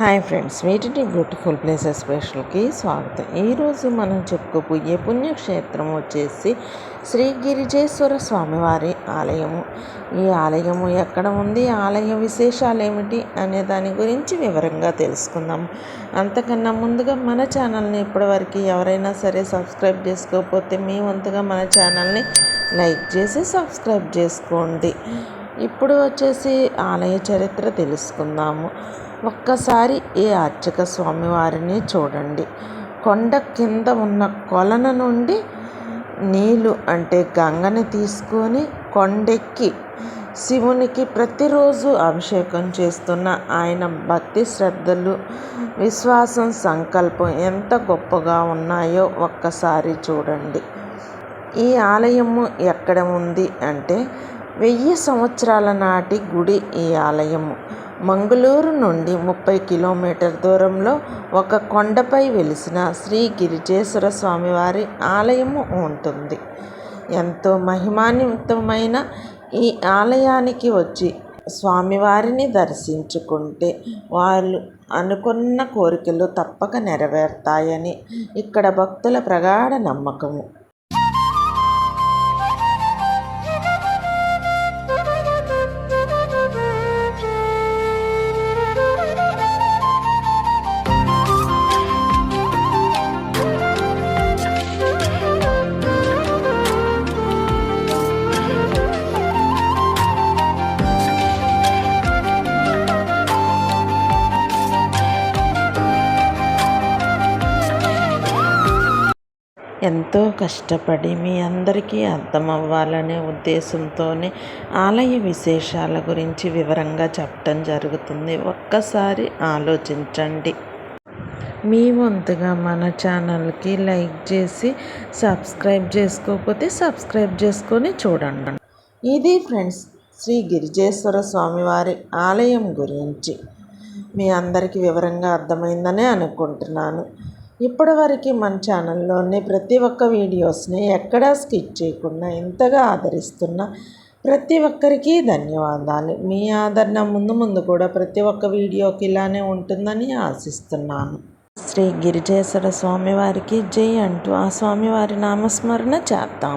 Hi friends వీటిని beautiful places స్పెషల్కి స్వాగతం. ఈరోజు మనం చెప్పుకోబోయే పుణ్యక్షేత్రం వచ్చేసి శ్రీ గిరిజేశ్వర స్వామివారి ఆలయము. ఈ ఆలయము ఎక్కడ ఉంది ఆలయ విశేషాలు ఏమిటి అనే దాని గురించి వివరంగా తెలుసుకుందాం. అంతకన్నా ముందుగా మన ఛానల్ని ఇప్పటివరకు ఎవరైనా సరే సబ్స్క్రైబ్ చేసుకోకపోతే మీ వంతుగా మన ఛానల్ని లైక్ చేసి సబ్స్క్రైబ్ చేసుకోండి. ఇప్పుడు వచ్చేసి ఆలయ చరిత్ర తెలుసుకుందాము. ఒక్కసారి ఈ అర్చక స్వామివారిని చూడండి. కొండ కింద ఉన్న కొలను నుండి నీళ్ళు అంటే గంగని తీసుకొని కొండెక్కి శివునికి ప్రతిరోజు అభిషేకం చేస్తున్న ఆయన భక్తి శ్రద్ధలు విశ్వాసం సంకల్పం ఎంత గొప్పగా ఉన్నాయో ఒక్కసారి చూడండి. ఈ ఆలయము ఎక్కడ ఉంది అంటే వెయ్యి సంవత్సరాల నాటి గుడి ఈ ఆలయము. మంగళూరు నుండి ముప్పై కిలోమీటర్ దూరంలో ఒక కొండపై వెలిసిన శ్రీ గిరిజేశ్వర స్వామివారి ఆలయము ఉంటుంది. ఎంతో మహిమాన్వితమైన ఈ ఆలయానికి వచ్చి స్వామివారిని దర్శించుకుంటే వాళ్ళు అనుకున్న కోరికలు తప్పక నెరవేరుతాయని ఇక్కడ భక్తుల ప్రగాఢ నమ్మకము. ఎంతో కష్టపడి మీ అందరికీ అర్థమవ్వాలనే ఉద్దేశంతోనే ఆలయ విశేషాల గురించి వివరంగా చెప్పటం జరుగుతుంది. ఒక్కసారి ఆలోచించండి. మీ వంతుగా మన ఛానల్కి లైక్ చేసి సబ్స్క్రైబ్ చేసుకోకపోతే సబ్స్క్రైబ్ చేసుకొని చూడండి. ఇది ఫ్రెండ్స్ శ్రీ గిరిజేశ్వర స్వామివారి ఆలయం గురించి. మీ అందరికీ వివరంగా అర్థమైందనే అనుకుంటున్నాను. ఇప్పటివరకు మన ఛానల్లోని ప్రతి ఒక్క వీడియోస్ని ఎక్కడా స్కిప్ చేయకుండా ఇంతగా ఆదరిస్తున్న ప్రతి ఒక్కరికి ధన్యవాదాలు. మీ ఆదరణ ముందు ముందు కూడా ప్రతి ఒక్క వీడియోకి ఇలానే ఉంటుందని ఆశిస్తున్నాను. శ్రీ గిరిజేశ్వర స్వామివారికి జై అంటూ ఆ స్వామివారి నామస్మరణ చేద్దాం.